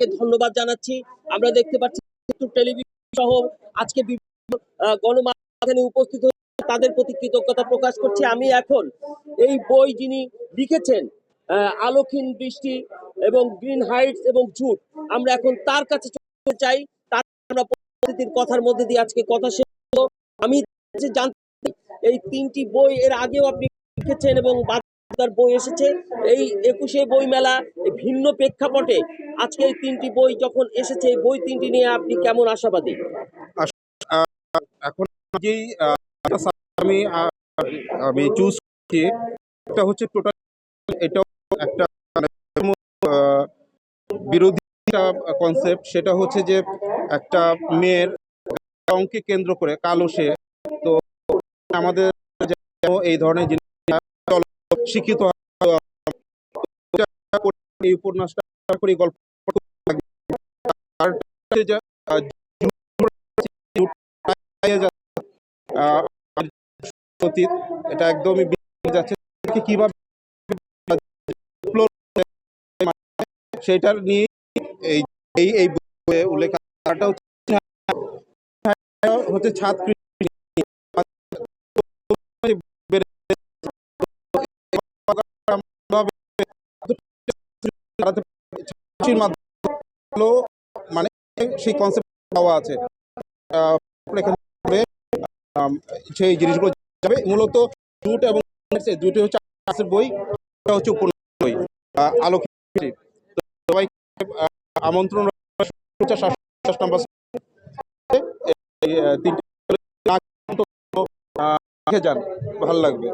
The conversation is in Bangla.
ধন্যবাদ জানাচ্ছি। আমরা দেখতে পাচ্ছি টেলিভিশন সহ আজকে বিভিন্ন গণমাধ্যমে উপস্থিত তাদের প্রতি কৃতজ্ঞতা প্রকাশ করছি। আমি এখন এই বই যিনি লিখেছেন আলোকহীন বৃষ্টি এবং গ্রিন হাইটস এবং ঝুট, আমরা এখন তার কাছে চাই তার আমরা পরিস্থিতির কথার মধ্যে দিয়ে আজকে কথা শেষ আমি জানতে এই তিনটি বই এর আগেও আপনি লিখেছেন এবং বাজার বই এসেছে। এই একুশে বই মেলা ভিন্ন প্রেক্ষাপটে আজকে তিনটি বই যখন এসেছে, এই বই তিনটি নিয়ে আপনি কেমন আশাবাদী? এখন আমি আমি চুজ করছি, এটা হচ্ছে টোটাল এটাও একটা বিরোধী কনসেপ্ট সেটা হচ্ছে যে একটা মেয়ের রঙকে কেন্দ্র করে, কালো সে, তো আমাদের এই ধরনের শিক্ষিত এই উপন্যাসটা করে গল্প এটা একদমই যাচ্ছে। কীভাবে সেটার নিয়ে এই উল্লেখ হচ্ছে হচ্ছে ছাদ কৃষির মাধ্যমে মানে সেই কনসেপ্ট পাওয়া আছে। সেই জিনিসগুলো যাবে। মূলত জুট এবং দুটি হচ্ছে ক্লাসের বই হচ্ছে উপন্যাস বই আলোক সবাই আমন্ত্রণ নাম্বার তিনটে যান ভালো লাগবে।